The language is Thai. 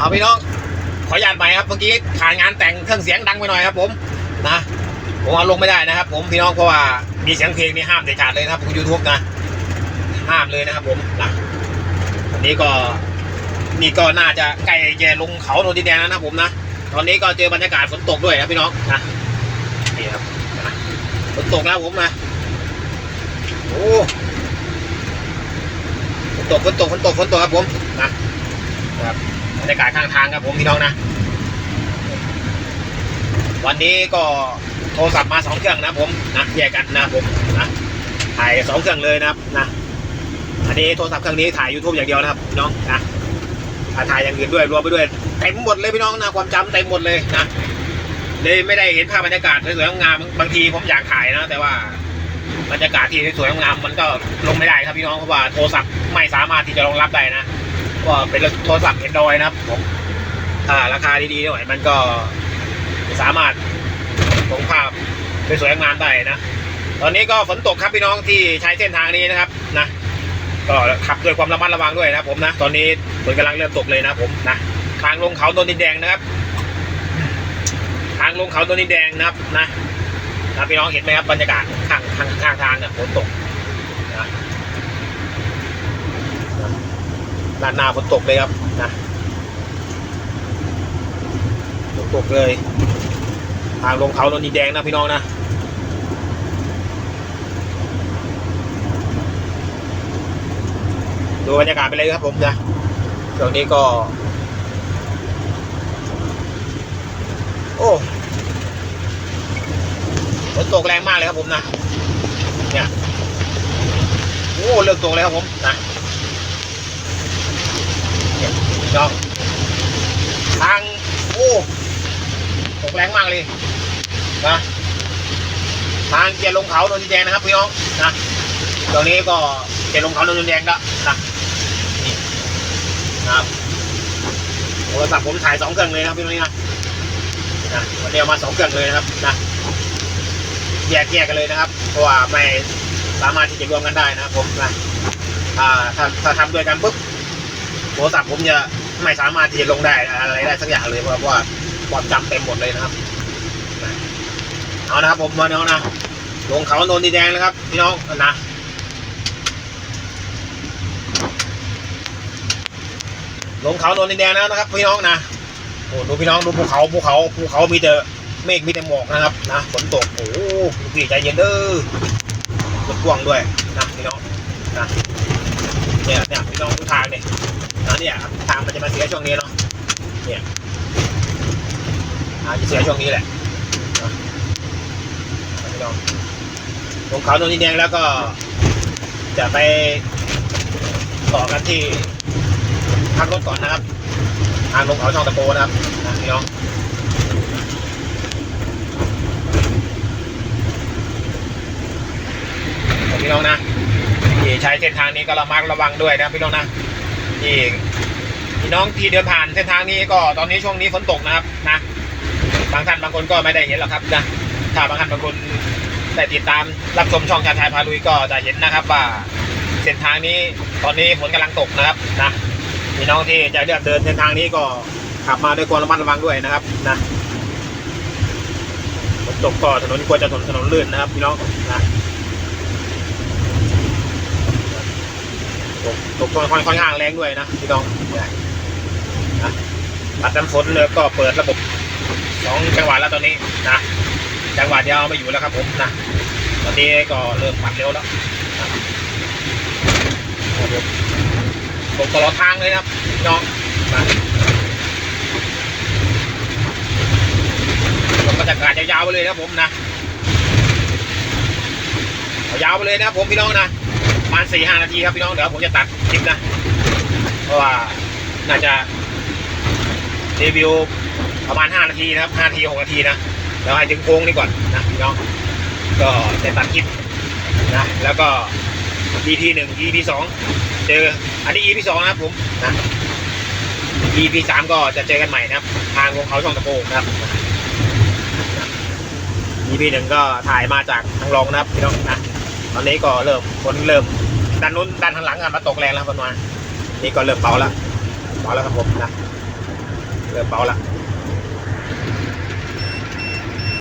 เอาพี่น้อง ขออนุญาตใหม่ครับเมื่อกี้ขาดงานแต่งเครื่องเสียงดังไปหน่อยครับ ผมนะผมเอาลงไม่ได้นะครับ ผมพี่น้องเพราะว่ามีเสียงเพลงนี่ห้ามเด็ดขาดเลยนะครับคุณยูทูบนะห้ามเลยนะครับ ผมนะอันนี้ก็นี่ก็น่าจะใกล้จะลงเขาโนนดินแดงแล้วนะผมนะตอนนี้ก็เจอบรรยากาศฝนตกด้วยนะพี่น้องนะนี่ครับฝนตกแล้วผมนะโอ้ฝนตกฝนตกฝนตกฝนตกครับผมนะครับ บรรยากาศข้างทางครับผมพี่น้องนะ วันนี้ก็โทรศัพท์มาสองเครื่องนะผมนะแยกกันนะผมนะถ่ายสองเครื่องเลยนะครับนะอันนี้โทรศัพท์เครื่องนี้ถ่าย YouTube อย่างเดียวนะครับพี่น้องนะถ้าถ่ายอย่างอื่นด้วยรวมไปด้วยเต็มหมดเลยพี่น้องนะความจำเต็มหมดเลยนะเลยไม่ได้เห็นภาพบรรยากาศสวยๆงามบางทีผมอยากถ่ายนะ แต่ว่าบรรยากาศที่สวยๆงามมันก็ลงไม่ได้ครับพี่น้องเพราะว่าโทรศัพท์ไม่สามารถที่จะรองรับได้นะ ก็เป็นโทรศัพท์ Android นะครับผมถ้าราคาดีๆหน่อยมันก็สามารถลงภาพสวยๆงามได้นะ ตอนนี้ก็ฝนตกครับพี่น้องที่ใช้เส้นทางนี้นะครับนะ ก็ขับด้วยความระมัดระวังด้วยนะผมนะ ตอนนี้ฝนกำลังเริ่มตกเลยนะผมนะ ทางลงเขาโนนดินแดงนะครับ ทางลงเขาโนนดินแดงนะครับนะนะพี่น้องเห็นไหมครับบรรยากาศข้างข้างข้างทางเนี่ยฝนตกนะ ด้านหน้าฝนตกเลยครับนะฝนตกเลย ทางลงเขาโนนดินแดงนะพี่น้องนะดูบรรยากาศไปเลยครับผมนะช่วงนี้ก็ โอ้ฝนตกแรงมากเลยครับผมนะเนี่ยโอ้เลิกตกเลยครับผมนะเนี่ย พี่น้องทางโอ้ตกแรงมากเลยนะทางเกียร์ลงเขาโดนดินแดงนะครับพี่น้องนะตรงนี้ก็เกียร์ลงเขาโดนดินแดงแล้วนะนี่นะครับโทรศัพท์ผมถ่ายสองเครื่องเลยครับพี่น้องนะนะวันนี้เอามาสองเครื่องเลยนะครับนะแยกแยกกันเลยนะครับ เพราะว่าไม่สามารถที่จะรวมกันได้นะครับผมนะอ่าถ้าถ้าทำด้วยกันปุ๊บโทรศัพท์ผมจะ ไม่สามารถที่จะลงได้อะไรได้สักอย่างเลยเพราะว่าความจำเต็มหมดเลยนะครับเอานะครับผมมาเนาะนะลงเขาโนนดีแดงนะครับพี่น้องนะลงเขาโนนดินแดงแล้วนะครับพี่น้องนะโอ้ดูพี่น้องดูภูเขาภูเขาภูเขามีแต่เมฆมีแต่หมอกนะครับนะฝนตกโอ้โหพี่ใจเย็นเด้อรถพ่วงด้วยนะพี่น้องนะ เนี่ยเนี่ยพี่น้องดูทางเนี่ยนะเนี่ยครับทางมันจะมาเสียช่วงนี้เนาะเนี่ยอาจจะเสียช่วงนี้แหละนะพี่น้องลงเขาโนนดินแดงแล้วก็จะไปต่อกันที่พักรถก่อนนะครับ ทางลงเขาช่องตะโกนะครับนะพี่น้องพี่น้องนะ ใช้เส้นทางนี้ก็ระมัดระวังด้วยนะพี่น้องนะที่พี่น้องที่เดินผ่านเส้นทางนี้ก็ตอนนี้ช่วงนี้ฝนตกนะครับนะบางท่านบางคนก็ไม่ได้เห็นหรอกครับนะถ้าบางท่านบางคนได้ติดตามรับชมช่องชาไทยพาลุยก็จะเห็นนะครับว่าเส้นทางนี้ตอนนี้ฝนกำลังตกนะครับนะพี่น้องที่จะเลือกเดินเส้นทางนี้ก็ขับมาด้วยความระมัดระวังด้วยนะครับนะฝนตกก็ถนนควรจะถนนถนนลื่นนะครับพี่น้องนะ ตกตกค่อนค่อนข้างแรงด้วยนะพี่น้องนะปัดน้ำฝนเลยก็เปิดระบบสองจังหวะแล้วตอนนี้นะจังหวะเดียวไม่อยู่แล้วครับผมนะตอนนี้ก็เริ่มปัดเร็วแล้วนะบบตกตลอดทางเลยนะครับพี่น้องนะบรรยากาศยาวๆไปเลยนะครับผมนะยาวไปเลยนะผมพี่น้องนะ ประมาณสี่ห้านาทีครับพี่น้องเดี๋ยวผมจะตัดคลิปนะ เพราะว่าน่าจะรีวิวประมาณห้านาทีนะครับห้านาทีหกนาทีนะแล้วให้ถึงโค้งนี่ก่อนนะพี่น้อง ก็จะตัดคลิปนะแล้วก็ EP หนึ่ง EP สองเจออันนี้ EP สองนะครับผมนะ EP สามก็จะเจอกันใหม่นะครับ ทางวงเขาช่องตะโกนะครับ EP หนึ่งก็ถ่ายมาจากทางรองนะครับพี่น้องนะ ตอนนี้ก็เริ่มฝนเริ่มด้านนู้นด้านข้างหลังอะมาตกแรงแล้วประมาณนี่ก็เริ่มเบาแล้วเบาแล้วครับผมนะเริ่มเบาแล้ว